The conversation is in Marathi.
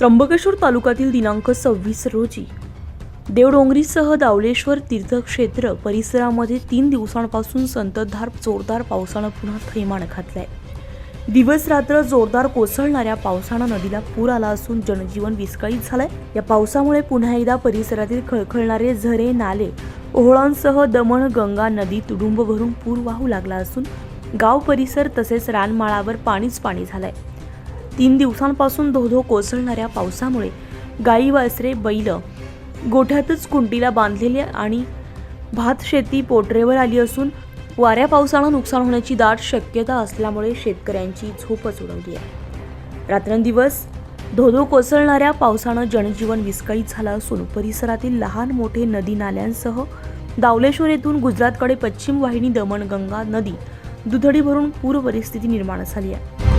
त्र्यंबकेश्वर तालुक्यातील दिनांक सव्वीस रोजी देवडोंगरीसह दावलेश्वर तीर्थक्षेत्र परिसरामध्ये तीन दिवसांपासून संततधार जोरदार पावसानं पुन्हा थैमान घातलंय. दिवस रात्र जोरदार कोसळणाऱ्या पावसानं नदीला पूर आला असून जनजीवन विस्कळीत झालंय. या पावसामुळे पुन्हा एकदा परिसरातील खळखळणारे झरे नाले ओहळांसह दमण गंगा नदी तुडुंब भरून पूर वाहू लागला असून गाव परिसर तसेच रानमाळावर पाणीच पाणी झालंय. तीन दिवसांपासून धोधो कोसळणाऱ्या पावसामुळे गाई वासरे बैल गोठ्यातच कुंटीला बांधलेले आणि भात शेती पोटरेवर आली असून वाऱ्या पावसानं नुकसान होण्याची दाट शक्यता असल्यामुळे शेतकऱ्यांची झोपच उडवली आहे. रात्रंदिवस धोधो कोसळणाऱ्या पावसानं जनजीवन विस्कळीत झालं असून परिसरातील लहान मोठे नदी नाल्यांसह दावलेश्वर येथून गुजरातकडे पश्चिम वाहिनी दमणगंगा नदी दुधडी भरून पूर परिस्थिती निर्माण झाली आहे.